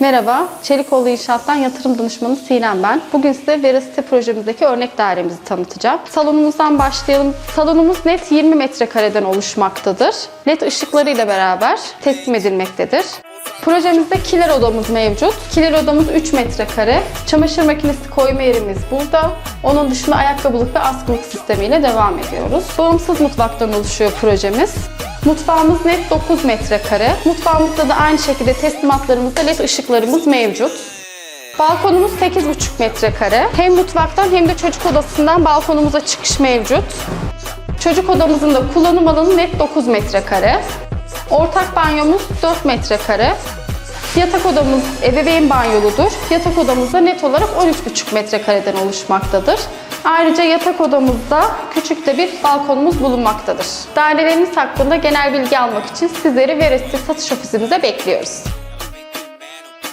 Merhaba, Çelikoğlu İnşaat'tan yatırım danışmanı Sinem ben. Bugün size Verasite projemizdeki örnek dairemizi tanıtacağım. Salonumuzdan başlayalım. Salonumuz net 20 metrekareden oluşmaktadır. LED ışıklarıyla beraber teslim edilmektedir. Projemizde kiler odamız mevcut. Kiler odamız 3 metrekare. Çamaşır makinesi koyma yerimiz burada. Onun dışında ayakkabılık ve askılık sistemiyle devam ediyoruz. Bağımsız mutfaktan oluşuyor projemiz. Mutfağımız net 9 metrekare. Mutfağımızda da aynı şekilde teslimatlarımızda led ışıklarımız mevcut. Balkonumuz 8,5 metrekare. Hem mutfaktan hem de çocuk odasından balkonumuza çıkış mevcut. Çocuk odamızın da kullanım alanı net 9 metrekare. Ortak banyomuz 4 metrekare. Yatak odamız ebeveyn banyoludur. Yatak odamız da net olarak 13,5 metrekareden oluşmaktadır. Ayrıca yatak odamızda küçük de bir balkonumuz bulunmaktadır. Dairelerimiz hakkında genel bilgi almak için sizleri Veresti satış ofisimize bekliyoruz.